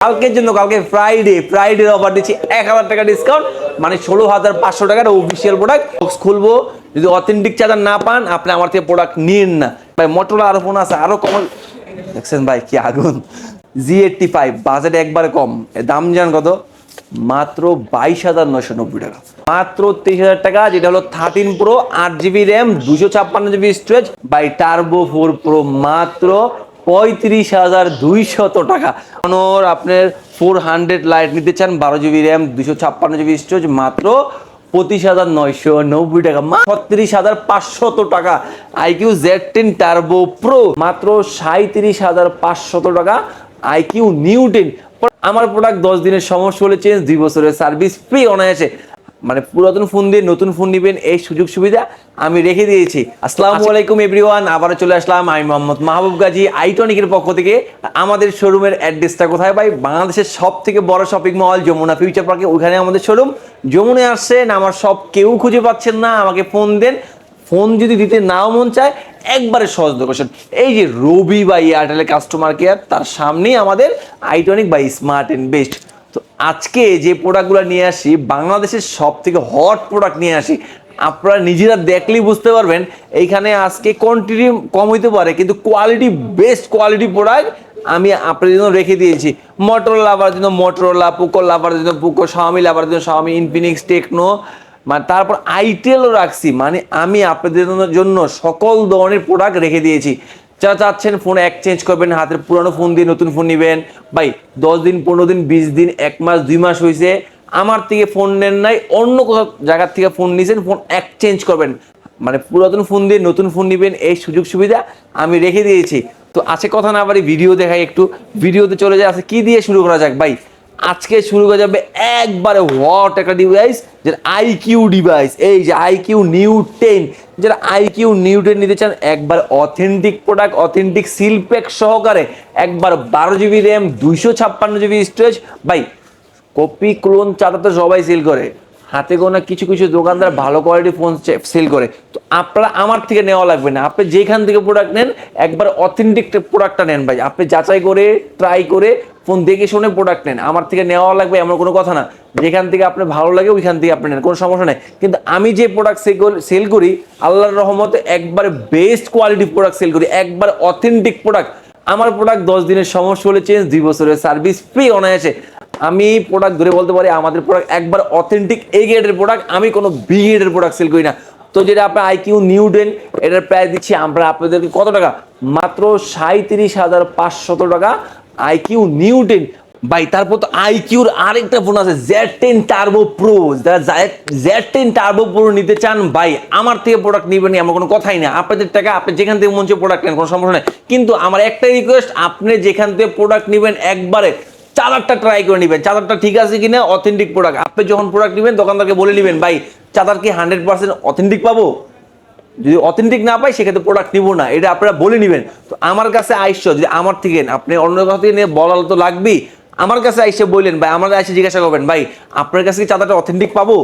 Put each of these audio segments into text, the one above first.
কালকের জন্য, কালকে ফ্রাইডে ফ্রাইডে অফার দিচ্ছি এক হাজার টাকা ডিসকাউন্ট মানে ষোলো হাজার পাঁচশো টাকার অফিসিয়াল প্রোডাক্ট বক্স খুলবো, যদি অথেন্টিক চার্জার না পান, আপনি আমার থেকে প্রোডাক্ট নিন না। ভাই মোটরলা আরও ফোন আছে, আরও কম দেখছেন ভাই, কি আগুন। জি এইটটি ফাইভ বাজেট একবারে কম। দাম জান কত? মাত্র বাইশ হাজার নয়শো নব্বই টাকা। মাত্র তেইশ হাজার টাকা, যেটা হলো থার্টিন প্রো আট জিবি র্যাম দুশো ছাপ্পান্ন GB storage by turbo four pro মাত্র পঁয়ত্রিশ হাজার দুইশত টাকা। আপনার ফোর হান্ড্রেড লাইট নিতে চান, বারো জিবি র্যাম দুশো ছাপ্পান্ন জিবি স্টোরেজ মাত্র পঁচিশ হাজার নয়শো নব্বই টাকা। ছত্রিশ হাজার পাঁচশত টাকা। IQOO Z ten turbo pro মাত্র সাঁত্রিশ হাজার পাঁচশত টাকা। আইকিউ নিউ টেন আমার প্রোডাক্ট দশ দিনের সমস্যা হলে চেঞ্জ দুই বছরের সার্ভিস ফ্রি অনায়াসে। মানে পুরাতন ফোন দিয়ে নতুন ফোন নেবেন এই সুযোগ সুবিধা আমি রেখে দিয়েছি। আসসালামু আলাইকুম এভরিওয়ান আবারও চলে আসলাম আমি মোহাম্মদ মাহবুব গাজী আইটনিকের পক্ষ থেকে। আমাদের শোরুমের অ্যাড্রেসটা কোথায় ভাই? বাংলাদেশের সব থেকে বড় শপিং মল যমুনা ফিউচার পার্কে ওখানে আমাদের শোরুম যমুনায় আসছেন আমার সব কেউ খুঁজে পাচ্ছেন না আমাকে ফোন দেন। ফোন যদি দিতে নাও মন চায় একবারে সহজ লোকেশন এই যে রবি বা এয়ারটেলের কাস্টমার কেয়ার তার সামনেই আমাদের আইটনিক বা স্মার্ট অ্যান্ড বেস্ট তো আজকে যে প্রোডাক্টগুলো নিয়ে আসি, বাংলাদেশের সব থেকে হট প্রোডাক্ট নিয়ে আসি, আপনারা নিজেরা দেখলেই বুঝতে পারবেন, এইখানে আজকে কোয়ান্টিটি কম হইতে পারে, কিন্তু কোয়ালিটি বেস্ট কোয়ালিটি প্রোডাক্ট আমি আপনাদের জন্য রেখে দিয়েছি। মোটর লাভার জন্য মোটরোলা পোকো লাভার জন্য পোকো শাওমি লাভার জন্য শাওমি ইনফিনিক্স টেকনো মানে তারপর আইটেলও রাখছি মানে আমি আপনাদের জন্য সকল ধরনের প্রোডাক্ট রেখে দিয়েছি। যারা চাচ্ছেন ফোন এক্সচেঞ্জ করবেন, হাতের পুরনো ফোন দিয়ে নতুন ফোন নেবেন, ভাই, দশ দিন, পনেরো দিন, বিশ দিন, এক মাস, দুই মাস হয়েছে, আমার থেকে ফোন নেন নাই, অন্য কোথাও জায়গার থেকে ফোন নিয়েছেন ফোন এক্সচেঞ্জ করবেন। মানে পুরাতন ফোন দিয়ে নতুন ফোন নেবেন, এই সুযোগ সুবিধা আমি রেখে দিয়েছি। তো আছে কথা না আবার ভিডিও দেখাই একটু ভিডিওতে চলে যায়, আছে কি দিয়ে শুরু করা যাক, ভাই? আজকে শুরু হয়ে যাবে একবারে হট একটা ডিভাইস যেটা আইকিউ ডিভাইস এই যে আইকিউ নিউ টেন যারা আইকিউ নিউ টেন নিতে চান, একবার অথেন্টিক প্রোডাক্ট অথেন্টিক সিলপ্যাক সহকারে একবার বারো জিবি র্যাম দুইশো ছাপ্পান্ন জিবি স্টোরেজ ভাই কপি ক্লোন চাঁদা তো সবাই সেল করে। হাতে গোনা কিছু কিছু দোকানদার ভালো কোয়ালিটি ফোন সেল করে। তো আপনারা আমার থেকে নেওয়া লাগবে না। আপনি যেখান থেকে প্রোডাক্ট নেন, একবার অথেন্টিক প্রোডাক্টটা নেন ভাই। আপনি যাচাই করে ট্রাই করে ফোন দেখে শুনে প্রোডাক্ট নেন। আমার থেকে নেওয়া লাগবে এমন কোনো কথা না। যেখান থেকে আপনার ভালো লাগে, ওইখান থেকে আপনি নেন, কোনো সমস্যা নেই। কিন্তু আমি যে প্রোডাক্ট সেল সেল করি, আল্লাহর রহমতে একবারে বেস্ট কোয়ালিটি প্রোডাক্ট সেল করি, একবার অথেন্টিক প্রোডাক্ট আমার প্রোডাক্ট দশ দিনের সমস্যা হলে চেঞ্জ দুই বছরের সার্ভিস ফ্রি অনায়াসে। আমি প্রোডাক্ট ধরে বলতে পারি, আমাদের প্রোডাক্ট একবার অথেন্টিক এ গ্রেডের প্রোডাক্ট আমি কোনো বি গ্রেডের প্রোডাক্ট সেল করি না। তো যেটা আপনার আইকিউ নিউ ডেন এটার প্রাইস দিচ্ছি আমরা আপনাদেরকে কত টাকা? মাত্র সাঁত্রিশ হাজার পাঁচশত টাকা আইকিউ নিউ টেন ভাই, তারপর তো আইকিউর আরেকটা ফোন আছে জেড টেন টার্বো প্রো যারা জেড টেন টার্বো প্রো নিতে চান, ভাই, আমার থেকে প্রোডাক্ট নিবেন আমার কোনো কথাই না। আপনাদের টাকা, আপনি যেখান থেকে মঞ্চে প্রোডাক্ট নেন, কোনো সমস্যা নেই। কিন্তু আমার একটাই রিকোয়েস্ট আপনি যেখান থেকে প্রোডাক্ট নেবেন, একবারে চাদারটা ট্রাই করে নেবেন। চাদারটা ঠিক আছে কিনা অথেন্টিক প্রোডাক্ট আপনি যখন প্রোডাক্ট নেবেন, দোকানদারকে বলে নেবেন, ভাই, চাদার কি হান্ড্রেড পার্সেন্ট অথেন্টিক পাবো? যদি অথেন্টিক না পাই, সেক্ষেত্রে প্রোডাক্ট নিবো না। এটা আপনারা বলে নেবেন। তো আমার কাছে আইসো, যদি আমার থেকে আপনি অন্য কথা থেকে নিয়ে বলা তো লাগবেই। আমার কাছে আইসে বললেন, ভাই, আমার কাছে জিজ্ঞাসা করবেন, ভাই, আপনার কাছে কি চাঁদাটা অথেন্টিক পাবো?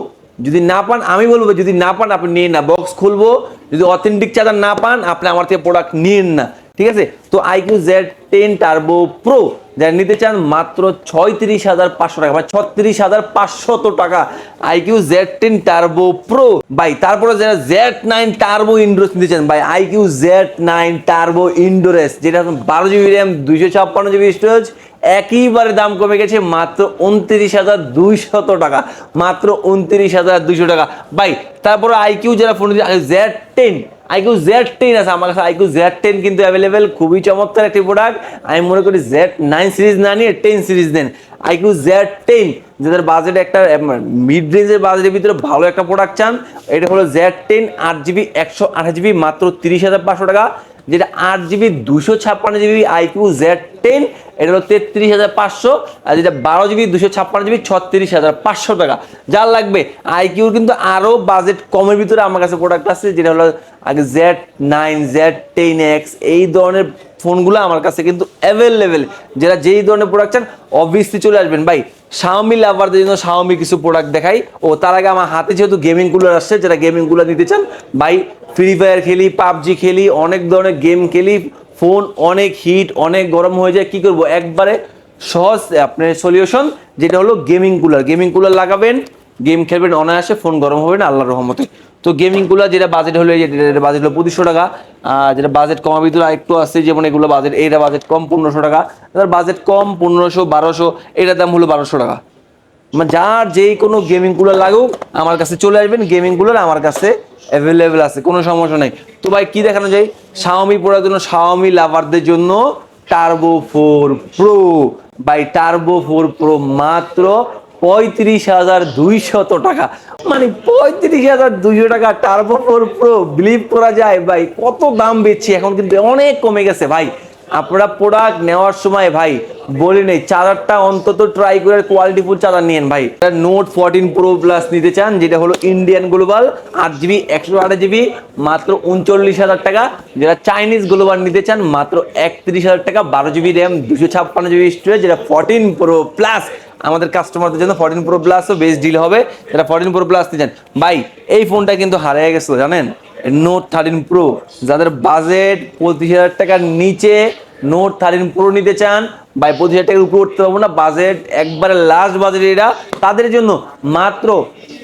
যদি না পান, আমি বলব, যদি না পান, আপনি নিয়ে না। বক্স খুলবো, যদি অথেন্টিক চাঁদা না পান, আপনি আমার থেকে প্রোডাক্ট নিন না। ঠিক আছে? তো iQOO Z ten turbo pro যারা নিতে চান মাত্র ছয়ত্রিশ হাজার পাঁচশো টাকা বা ছত্রিশ হাজার পাঁচশত টাকা iQOO Z ten turbo pro ভাই, তারপরে যারা জেড নাইন টার্বো ইন্ডোরেস নিতে চান, ভাই iQOO Z nine turbo endurance যেটা বারো জিবি র্যাম দুইশো ছাপ্পান্ন জিবি স্টোরেজ একইবারে দাম কমে গেছে, মাত্র উনত্রিশ হাজার দুইশত টাকা। মাত্র উনত্রিশ হাজার দুইশো টাকা। ভাই, তারপরে আইকিউ যারা phone Z ten iQOO Z ten আছে, আমার কাছে আইকিউ জেড টেন কিন্তু অ্যাভেলেবেল খুবই চমৎকার একটি প্রোডাক্ট আমি মনে করি জেড নাইন সিরিজ না নিয়ে টেন সিরিজ নেন। আইকিউ জেড টেন যাদের বাজেট একটা মিড রেঞ্জের বাজেটের ভিতরে ভালো একটা প্রোডাক্ট চান, এটা হলো জেড টেন আট জিবি একশো আঠাশ জিবি মাত্র তিরিশ হাজার পাঁচশো টাকা। যেটা আট জিবি, দুশো ছাপ্পান্ন জিবি আইকিউ জেড টেন এটা হলো তেত্রিশ হাজার পাঁচশো, আর যেটা বারো জিবি, দুশো ছাপ্পান্ন জিবি, ছত্রিশ হাজার পাঁচশো টাকা। যার লাগবে আইকিউর কিন্তু আরও বাজেট কমের ভিতরে আমার কাছে প্রোডাক্ট আছে, যেটা হলো আগে Z nine Z ten X এই ধরনের ফোনগুলো আমার কাছে কিন্তু অ্যাভেলেবেল যারা যেই ধরনের প্রোডাক্ট চান অবভিয়াসলি চলে আসবেন। ভাই শাওমি লাভারদের জন্য শাওমি কিছু প্রোডাক্ট দেখাই। ও, তার আগে আমার হাতে যেহেতু গেমিং কুলার আসছে, যারা গেমিং কুলার নিতে চান, ভাই ফ্রি ফায়ার খেলি, পাবজি খেলি, অনেক ধরনের গেম খেলি ফোন অনেক হিট অনেক গরম হয়ে যায়, কি করব? একবারে সহজ, আপনার সলিউশন যেটা হলো গেমিং কুলার গেমিং কুলার লাগাবেন গেম খেলবেন, অনায়াসে ফোন গরম হবে না, আল্লাহর রহমতে। তো গেমিং কুলার যেটা বাজেট হলো, এই যে বাজেট হলো পঁচিশশো টাকা যেটা বাজেট কম ভিতরে একটু আছে যেমন এগুলো বাজেট এইটা বাজেট কম পনেরোশো টাকা এটার বাজেট কম পনেরোশো, বারোশো, এটার দাম হলো বারোশো টাকা। মানে যার যেই কোনো গেমিং কুলার লাগুক, আমার কাছে চলে আসবেন গেমিং কুলার আমার কাছে অ্যাভেলেবেল আছে, কোনো সমস্যা নেই। তো ভাই, কী দেখানো যায়? শাওমি পড়ার জন্য শাওমি লাভারদের জন্য turbo four pro buy turbo four pro মাত্র পঁয়ত্রিশ হাজার দুইশত টাকা। মানে পঁয়ত্রিশ হাজার দুইশো টাকা টার্বো ফোর প্রো বিলিভ করা যায় ভাই। কত দাম বেচছি? এখন কিন্তু অনেক কমে গেছে ভাই। আপনারা প্রোডাক্ট নেওয়ার সময় ভাই, বলে নেই চার্জারটা অন্তত ট্রাই করে কোয়ালিটিফুল চার্জার নিয়েন ভাই। নোট ফোরটিন প্রো প্লাস নিতে চান, যেটা হলো ইন্ডিয়ান গ্লোবাল আট জিবি একশো আট জিবি মাত্র উনচল্লিশ হাজার টাকা। যেটা চাইনিজ গ্লোবাল নিতে চান, মাত্র একত্রিশ হাজার টাকা, বারো জিবি র্যাম দুশো ছাপ্পান্ন জিবি স্টোরেজ যেটা ফোরটিন প্রো প্লাস আমাদের কাস্টমারদের জন্য ফোরটিন প্রো প্লাসও বেস্ট ডিল হবে। যেটা ফোরটিন প্রো প্লাস নিতে চান, ভাই, এই ফোনটা কিন্তু হারিয়ে গেছিল জানেন? নোট থার্টিন প্রো যাদের বাজেট পঁচিশ হাজার টাকার নিচে নোট থার্টিন প্রো নিতে চান বা পঁচিশ হাজার টাকার উপরে উঠতে পারব না। বাজেট একবারে লাস্ট বাজেট এটা তাদের জন্য মাত্র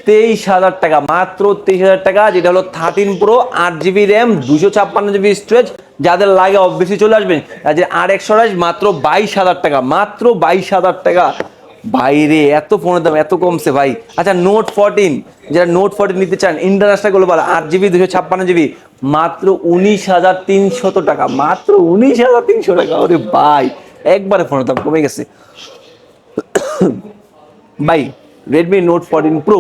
তেইশ হাজার টাকা, মাত্র তেইশ হাজার টাকা, যেটা হলো থার্টিন প্রো আট জিবি র্যাম দুশো ছাপ্পান্ন জিবি স্টোরেজ যাদের লাগে অবভিয়াসলি চলে আসবেন। আর যে আর একশো মাত্র বাইশ হাজার টাকা, মাত্র বাইশ হাজার টাকা। বাইরে এত ফোনের দাম, এত কমছে ভাই। আচ্ছা নোট ফোরটিন যারা নোট ফোরটিন নিতে চান ইন্টারন্যাশনাল গ্লোবাল আট জিবি দুশো ছাপ্পান্ন জিবি মাত্র উনিশ হাজার তিনশত টাকা, মাত্র উনিশ হাজার তিনশো টাকা। ওরে ভাই, একবারে ফোনের দাম কমে গেছে। ভাই Redmi note fourteen pro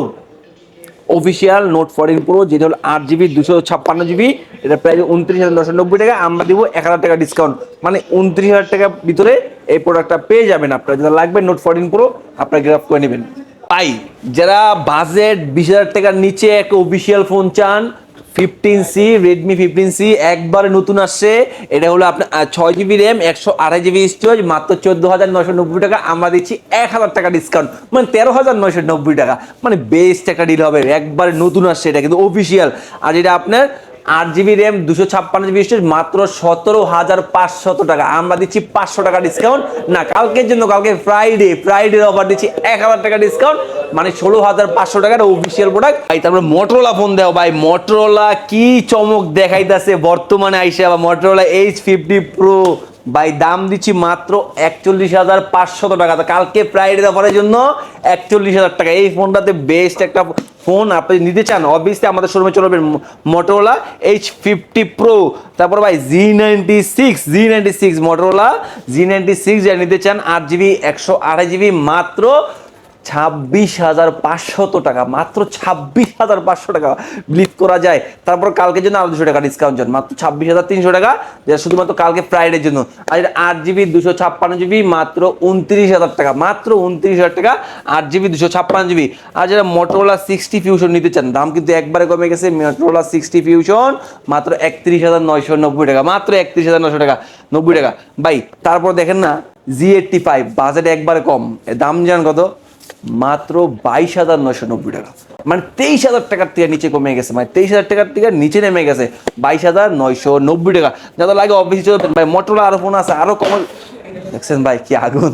official note fourteen pro যেটা হলো আট জিবি দুশো ছাপ্পান্ন জিবি এটা প্রায় উনত্রিশ হাজার নশো নব্বই টাকা, আমরা দিব এক হাজার টাকা ডিসকাউন্ট মানে উনত্রিশ হাজার টাকার ভিতরে এই প্রোডাক্টটা পেয়ে যাবেন আপনারা। যেটা লাগবে নোট ফোরটিন প্রো আপনারা গ্রাফ করে নেবেন। পাই যারা বাজেট বিশ হাজার টাকার নিচে একটা অফিসিয়াল ফোন চান fifteen C Redmi fifteen C একবারে নতুন আসছে, এটা হলো আপনার ছয় জিবি র্যাম একশো আড়াই জিবি স্টোরেজ মাত্র চোদ্দ হাজার নশো নব্বই টাকা। আমরা দিচ্ছি এক হাজার টাকা ডিসকাউন্ট মানে তেরো হাজার নশো নব্বই টাকা। মানে বেস্ট একটা ডিল হবে, একবারে নতুন আসছে এটা কিন্তু অফিসিয়াল আর এটা আপনার আট জিবি র্যাম দুশো ছাপ্পান্ন জিবি স্টোরেজ মাত্র সতেরো হাজার পাঁচশত টাকা। আমরা দিচ্ছি পাঁচশো টাকা ডিসকাউন্ট না, কালকের জন্য, কালকে ফ্রাইডে ফ্রাইডে অফার দিচ্ছি এক হাজার টাকা ডিসকাউন্ট মানে ষোলো হাজার পাঁচশো টাকার অফিসিয়াল প্রোডাক্ট ভাই, তারপরে মোটরোলা ফোন দেও, ভাই। মোটরোলা কি চমক দেখাইতেছে বর্তমানে আইসে, বা মোটরোলা এইচ ফিফটি প্রো ভাই, দাম দিচ্ছি মাত্র একচল্লিশ হাজার পাঁচশত টাকা। কালকে ফ্রাইডে অফারের জন্য একচল্লিশ হাজার টাকা। এই ফোনটাতে বেস্ট একটা ফোন আপনি নিতে চান অবভিয়াসলি আমাদের শোরুমে চলবেন মোটরোলা এইচ ফিফটি প্রো তারপর ভাই G ninety six G ninety six Motorola G ninety six যা নিতে চান, আট জিবি একশো আড়াই জিবি মাত্র। ছাব্বিশ হাজার পাঁচশত টাকা, মাত্র ছাব্বিশ হাজার পাঁচশো টাকা বিলিভ করা যায়। তারপর কালকের জন্য আরও দুশো টাকা ডিসকাউন্ট চান মাত্র ছাব্বিশ হাজার তিনশো টাকা, যেটা শুধুমাত্র কালকে ফ্রাইডের জন্য। আর এটা আট জিবি দুশো ছাপ্পান্ন জিবি মাত্র উনত্রিশ হাজার টাকা, মাত্র উনত্রিশ হাজার টাকা, আট জিবি দুশো ছাপ্পান্ন জিবি আর যারা মোটরোলা সিক্সটি ফিউশন নিতে চান, দাম কিন্তু একবারে কমে গেছে মোটরোলা সিক্সটি ফিউশন মাত্র একত্রিশ হাজার নয়শো নব্বই টাকা, মাত্র একত্রিশ হাজার নয়শো টাকা, নব্বই টাকা। ভাই, তারপর দেখেন না জি এইটটি ফাইভ বাজেট একবারে কম। দাম জান কত? মাত্র বাইশ হাজার নয়শো নব্বই টাকা। মানে তেইশ হাজার টাকার থেকে নিচে কমে গেছে। মানে তেইশ হাজার টাকার থেকে নিচে নেমে গেছে বাইশ হাজার নয়শো নব্বই টাকা। যাদের লাগে ভাই মোটরলা আরও ফোন আছে, আরও কম। দেখছেন ভাই, কি আগুন।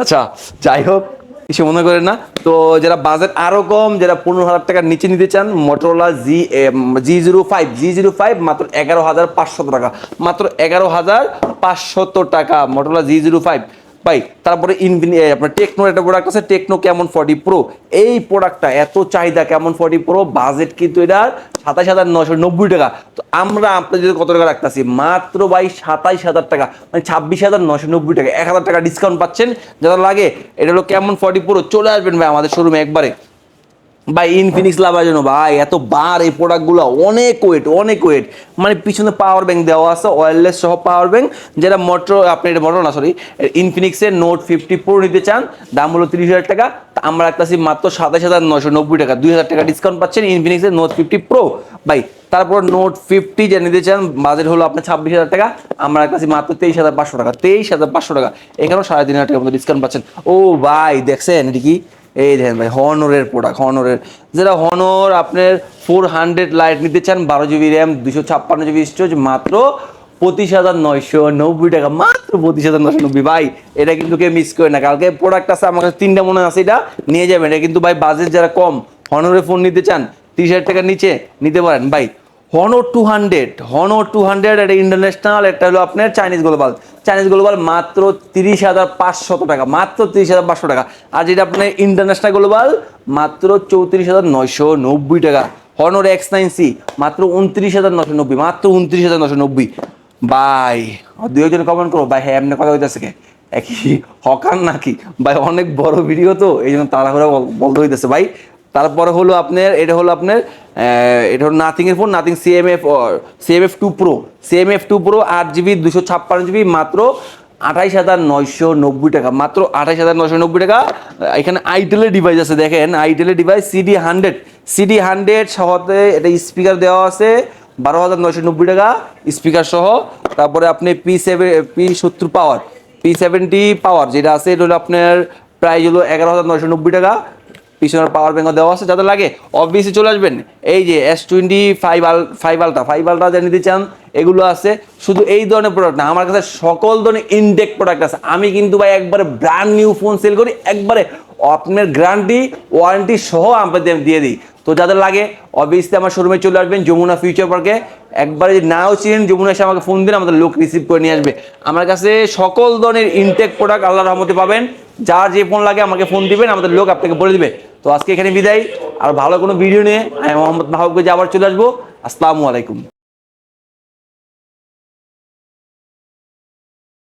আচ্ছা যাই হোক, কিছু মনে করেন না। তো যারা বাজেট আরও কম, যারা পনেরো হাজার টাকার নিচে নিতে চান Motorola G G zero five G zero five মাত্র এগারো হাজার পাঁচশত টাকা। মাত্র এগারো হাজার পাঁচশত টাকা মোটরোলা জি জিরো ফাইভ ভাই তারপরে ইনভিনি আপনার টেকনোর একটা প্রোডাক্ট আছে টেকনো কেমন ফর্টি প্রো এই প্রোডাক্টটা এত চাহিদা কেমন ফর্টি প্রো বাজেট কিন্তু এটা সাতাশ হাজার নশো নব্বই টাকা। তো আমরা আপনাদের কত টাকা রাখতেছি? মাত্র বাই সাতাইশ হাজার টাকা মানে ছাব্বিশ হাজার নশো নব্বই টাকা। এক হাজার টাকা ডিসকাউন্ট পাচ্ছেন, যারা লাগে, এটা হলো কেমন ফর্টি প্রো চলে আসবেন ভাই আমাদের শোরুমে একবারে। ভাই ইনফিনিক্স লাভার জন্য, ভাই, এত বার এই প্রোডাক্টগুলো অনেক ওয়েট অনেক ওয়েট মানে পিছনে পাওয়ার ব্যাংক দেওয়া আছে ওয়্যারলেস সহ পাওয়ার ব্যাংক যেটা মোটর আপনি এটা মোটর না সরি ইনফিনিক্সের নোট ফিফটি প্রো নিতে চান, দাম হলো তিরিশ হাজার টাকা আমরা রাখতেছি মাত্র সাতাশ হাজার নশো নব্বই টাকা। দুই হাজার টাকা ডিসকাউন্ট পাচ্ছেন ইনফিনিক্সের নোট ফিফটি প্রো ভাই, তারপর নোট ফিফটি যে নিতে চান বাজেট হলো আপনার ছাব্বিশ হাজার টাকা, আমরা রাখতেছি মাত্র তেইশ হাজার পাঁচশো টাকা, তেইশ হাজার পাঁচশো টাকা। এখানেও সাড়ে তিন হাজার টাকার মতো ডিসকাউন্ট পাচ্ছেন। ও ভাই, দেখছেন, এটি কি? এই দেখেন ভাই হনরের প্রোডাক্ট হনরের যেটা হনর আপনার ফোর হান্ড্রেড লাইট নিতে চান, বারো জিবি র্যাম দুশো ছাপ্পান্ন জিবি স্টোরেজ মাত্র পঁচিশ হাজার নয়শো নব্বই টাকা, মাত্র পঁচিশ হাজার নয়শো নব্বই। ভাই, এটা কিন্তু কেউ মিস করে না। কালকে প্রোডাক্ট আছে, আমার কাছে তিনটা মনে আছে, এটা নিয়ে যাবেন। এটা কিন্তু ভাই বাজেট যারা কম হনরে ফোন নিতে চান, তিরিশ হাজার টাকার নিচে নিতে পারেন। ভাই Honor two hundred Honor two hundred এটা ইন্টারন্যাশনাল একটা হলো আপনার চাইনিজ গ্লোবাল চাইনিজ গ্লোবাল মাত্র তিরিশ হাজার পাঁচশত টাকা, মাত্র তিরিশ হাজার পাঁচশো টাকা। আর যেটা আপনার ইন্টারন্যাশনাল গ্লোবাল মাত্র চৌত্রিশ হাজার নয়শো নব্বই টাকা হনর এক্স নাইন সি, মাত্র উনত্রিশ হাজার নশো নব্বই মাত্র উনত্রিশ হাজার নশো নব্বই ভাই দুই একজন কমেন্ট করো ভাই হ্যাঁ এমনি কথা হইতেছে কে? একই হকার নাকি? ভাই অনেক বড় ভিডিও তো এই জন্য তাড়াহুড়া বলতে হইতেছে। ভাই তারপরে হলো আপনার, এটা হলো আপনার এটা হলো নাথিং এর phone Nothing CMF CMF two pro CMF two pro আট জিবি দুশো ছাপ্পান্ন জিবি মাত্র আঠাইশ হাজার নয়শো নব্বই টাকা, মাত্র আঠাইশ হাজার নয়শো নব্বই টাকা। এখানে আইটেলের ডিভাইস আছে, দেখেন আইটেলের device CD hundred CD hundred সহতে এটা স্পিকার দেওয়া আছে, বারো হাজার নয়শো নব্বই টাকা স্পিকার সহ। তারপরে আপনি পি সেভেন পি সত্তর পাওয়ার পি সেভেন্টি পাওয়ার যেটা আছে, এটা হলো আপনার প্রাইস হলো এগারো হাজার নয়শো নব্বই টাকা। পিছনের পাওয়ার ব্যাঙ্ক দেওয়া আছে, যাদের লাগে অবভিয়াসলি চলে আসবেন। এই যে এস টোয়েন্টি ফাইভ আল ফাইভ আলটা ফাইভ আলটা যা নিতে চান, এগুলো আছে। শুধু এই ধরনের প্রোডাক্ট না, আমার কাছে সকল ধরনের ইনটেক প্রোডাক্ট আছে। আমি কিন্তু ভাই একবারে ব্র্যান্ড নিউ ফোন সেল করি, একবারে আপনার গ্যারান্টি ওয়ারেন্টি সহ আপনাদের দিয়ে দিই। তো যাদের লাগে অবভিয়াসলি আমার শোরুমে চলে আসবেন, যমুনা ফিউচার পার্কে একবারে যদি নাও চিনেন, যমুনা এসে আমাকে ফোন দিন আমাদের লোক রিসিভ করে নিয়ে আসবে। আমার কাছে সকল ধরনের ইনটেক প্রোডাক্ট আল্লাহর রহমতে পাবেন। যার যে ফোন লাগে আমাকে ফোন দিবেন, আমাদের লোক আপনাকে বলে দিবে। তো আজকে এখানে বিদায়। আর ভালো কোনো ভিডিও নিয়ে আমি মোহাম্মদ মাহবুবকে আবার চলে আসব। আসসালামু আলাইকুম।